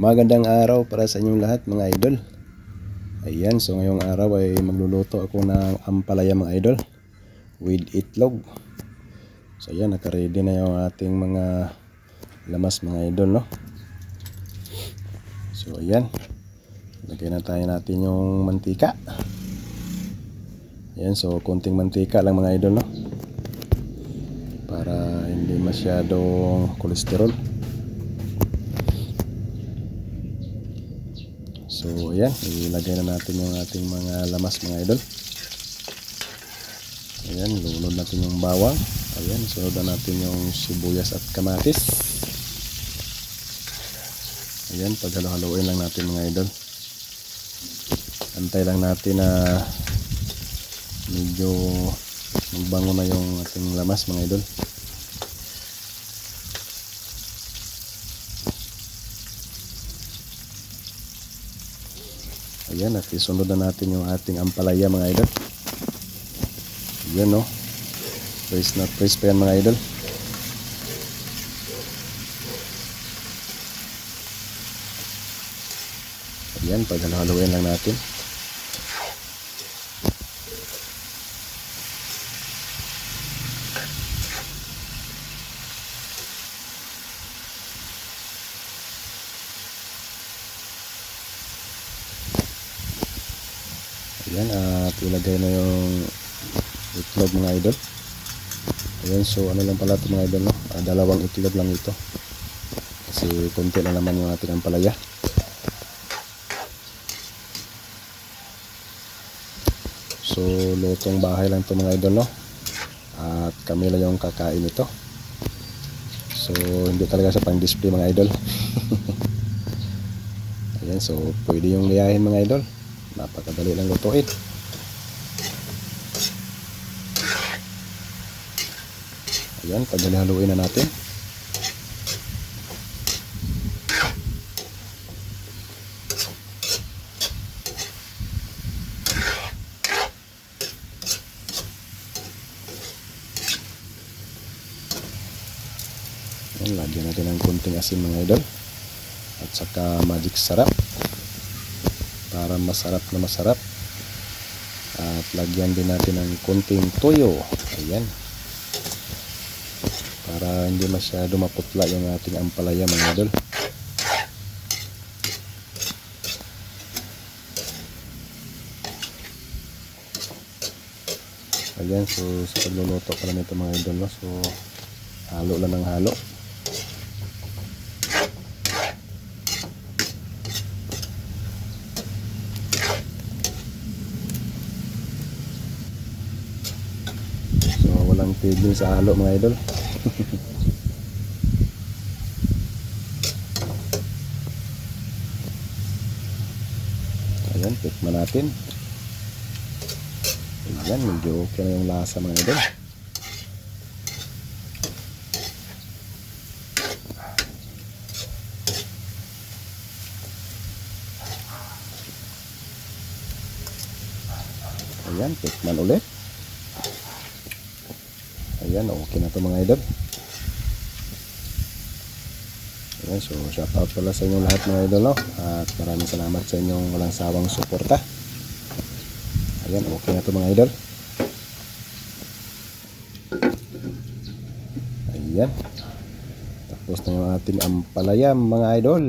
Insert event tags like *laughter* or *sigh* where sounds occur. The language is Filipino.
Magandang araw para sa inyong lahat mga idol. Ayan, so ngayong araw ay magluluto ako ng ampalaya mga idol with itlog. So ayan, nakaready na yung ating mga lamas mga idol, no? So ayan, lagay na tayo natin yung mantika. Ayan, so konting mantika lang mga idol, no? Para hindi masyadong kolesterol. So, ayan, ilagay na natin yung ating mga lamas mga idol. Ayan, lunod natin yung bawang. Ayan, sunod na natin yung sibuyas at kamatis. Ayan, paghalo-haloin lang natin mga idol. Antay lang natin na medyo magbango na yung ating lamas mga idol. Ayan, at isunod na natin yung ating ampalaya mga idol. Ayan no. Praise na praise pa yan mga idol. Ayan, paghalo-haloin lang natin. Ayan, at ilagay na yung itlog mga idol. Ayan, so ano lang pala ito mga idol, no? Ah, dalawang itlog lang ito. Kasi konti lang naman yung ating ampalaya. So, lutong bahay lang ito mga idol, no? At kami lang yung kakain ito. So, hindi talaga sa pang-display mga idol. *laughs* Ayan, so pwede yung liyahin mga idol. Napakadali lang lutuin. Ayan, paghalo-haluin na natin. Ayan, lagyan natin ng kunting asin mga idol. At saka magic sarap. Para masarap na masarap. At lagyan din natin ng kunting toyo. Ayan. Para hindi masyado maputla yung ating ampalaya mga idol. Ayan, so sa pagluluto pala nito mga idol, no? so halo lang ng halo. Walang tigil sa halo mga idol. Ayan, tikman natin. Ayan, medyo okay na yung lasa mga idol. Ayan, tikman ulit. Ayan, okay na to mga idol. Ayan, so shout out pala sa inyong lahat mga idol, no? At maraming salamat sa inyong walang sawang suporta. Ayan, okay na to mga idol. Ayan. Tapos na yung ating ampalaya mga idol.